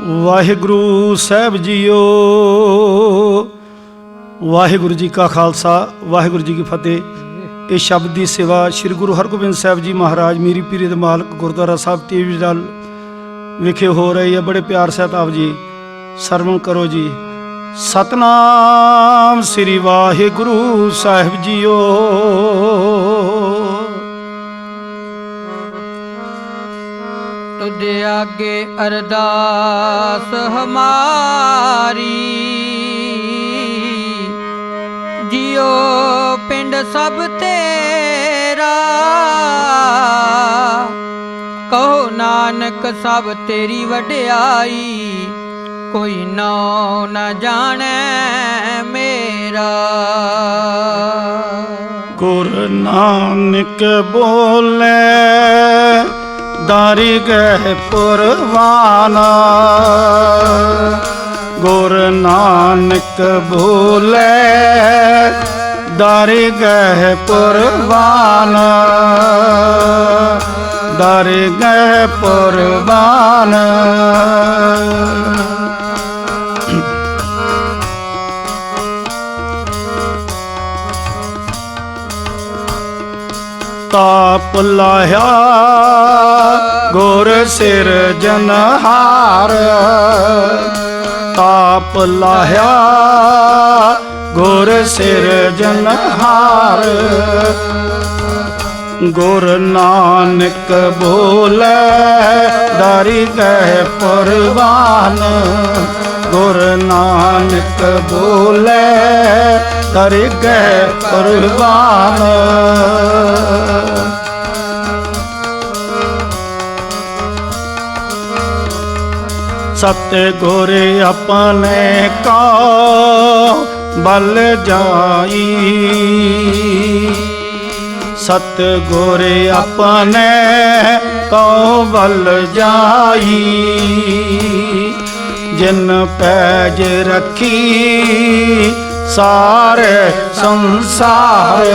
Waheguru Sahib JIO, Waheguru ji ਕਾ ਖਾਲਸਾ, ਵਾਹਿਗੁਰੂ ਜੀ ਕੀ ਫਤਿਹ। ਇਹ ਸ਼ਬਦ ਦੀ ਸੇਵਾ ਸ੍ਰੀ ਗੁਰੂ ਹਰਗੋਬਿੰਦ ਸਾਹਿਬ ਜੀ ਮਹਾਰਾਜ, ਮੀਰੀ ਪੀਰੀ ਦੇ ਮਾਲਕ ਗੁਰਦੁਆਰਾ ਸਾਹਿਬ ਟੀਵੀ ਨਾਲ ਵਿਖੇ ਹੋ ਰਹੀ ਹੈ ਬੜੇ ਪਿਆਰ ਸਹਿਤ ਆਪ ਜੀ। ਸਰਵਣ ਕਰੋ ਜੀ। ਸਤਨਾਮ ਸ੍ਰੀ ਵਾਹਿਗੁਰੂ ਸਾਹਿਬ ਜੀਓ। ਤੁਧ ਆਗੇ ਅਰਦਾਸ ਹਮਾਰੀ। ਜਿਉ ਪਿੰਡ ਸਭ ਤੇਰਾ, ਕਹੋ ਨਾਨਕ ਸਭ ਤੇਰੀ ਵਡਿਆਈ, ਕੋਈ ਨਾਉ ਨਾ ਜਾਣੈ ਮੇਰਾ। ਗੁਰ ਨਾਨਕ ਬੋਲੇ ਦਾਰੀ ਗਏ ਪੁਰਵਾਨ। ਗੁਰ ਨਾਨਕ ਬੋਲੇ ਦਾਰੀ ਗਏ ਪੁਰਵਾਨ। ਦਾਰੀ ਗਏ ਪੁਰਵਾਨ। ਤਾਪ ਲਾਇਆ ਗੁਰ ਸਿਰ ਤਾਪ ਲਾਇਆ ਗੁਰ ਸਿਰਜਨਹਾਰ ਗੁਰ ਨਾਨਕ ਬੋਲੇ, ਦਾਰੀ ਗਏ ਪਰਵਾਨ। ਗੁਰ ਨਾਨਕ ਬੋਲੇ, ਦਾਰੀ ਗਏ ਪਰਵਾਨ। ਸਤਿ ਗੁਰ ਆਪਣੇ ਕਾ ਬਲ ਜਾਈ। ਸਤ ਗੁਰ ਆਪਣੇ ਕਉ ਬਲ ਜਾਈ। ਜਿਨ ਪੈਜ ਰੱਖੀ ਸਾਰੇ ਸੰਸਾਰ।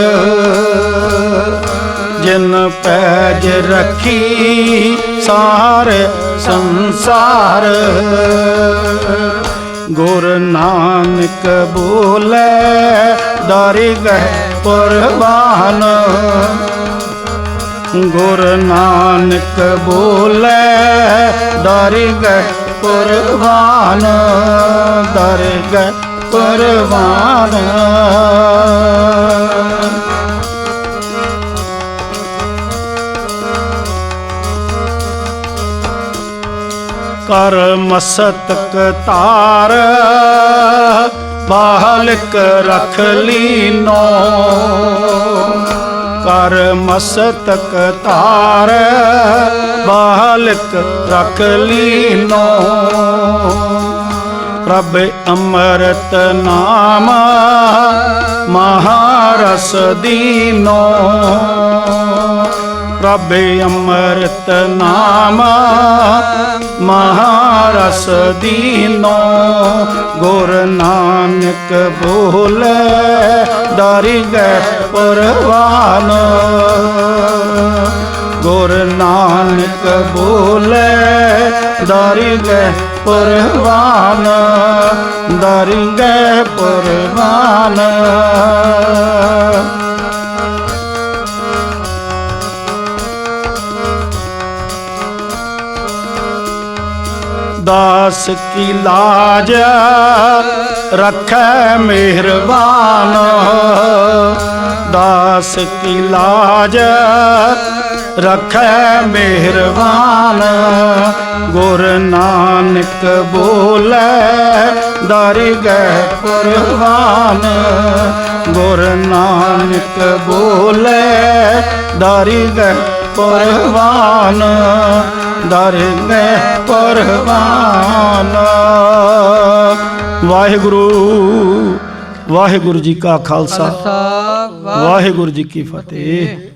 ਜਿਨ ਪੈਜ ਰੱਖੀ ਸਾਰੇ ਸੰਸਾਰ। ਗੁਰ ਨਾਨਕ ਬੋਲੇ ਦਾਰੀ ਗਏ ਪਰਵਾਨ ਗੁਰ ਨਾਨਕ ਬੋਲੇ ਦਾਰੀ ਗਏ ਪਰਵਾਨ ਦਾਰੀ ਗਏ ਪਰਵਾਨ ਕਰ ਮਸਤਕ ਤਾਰ ਬਾਲਕ ਰਖ ਲੀਨੋ। ਕਰ ਮਸਤਕ ਤਾਰ ਬਾਲਕ ਰਖ ਲੀਨੋ। ਪ੍ਰਭ ਅੰਮ੍ਰਿਤ ਨਾਮ ਮਹਾਰਸ ਦੀਨੋ। ਪ੍ਰਭ ਅੰਮ੍ਰਿਤ ਨਾਮ ਮਹਾਰਸ ਦੀਨੋ ਗੁਰ ਨਾਨਕ ਬੋਲੇ ਦਾਰੀ ਗਏ ਪਰਵਾਨ ਗੁਰ ਨਾਨਕ ਬੋਲੇ ਦਾਰੀ ਗਏ ਪਰਵਾਨ ਦਾਰੀ ਦਾਸ ਕੀ ਲਾਜ ਰੱਖੈ ਮਿਹਰਬਾਨ ਦਾਸ ਕੀ ਲਾਜ ਰੱਖੈ ਮਿਹਰਬਾਨ ਗੁਰ ਨਾਨਕ ਬੋਲੇ ਦਾਰੀ ਗਏ ਕੁਰਬਾਨ ਗੁਰ ਨਾਨਕ ਬੋਲੇ ਦਾਰੀ ਗਏ ਕੁਰਬਾਨ ਦਰਨੇ ਪਰਵਾਨ। ਵਾਹਿਗੁਰੂ ਵਾਹਿਗੁਰੂ ਜੀ ਕਾ ਖਾਲਸਾ। ਵਾਹਿਗੁਰੂ ਜੀ ਕੀ ਫਤਿਹ।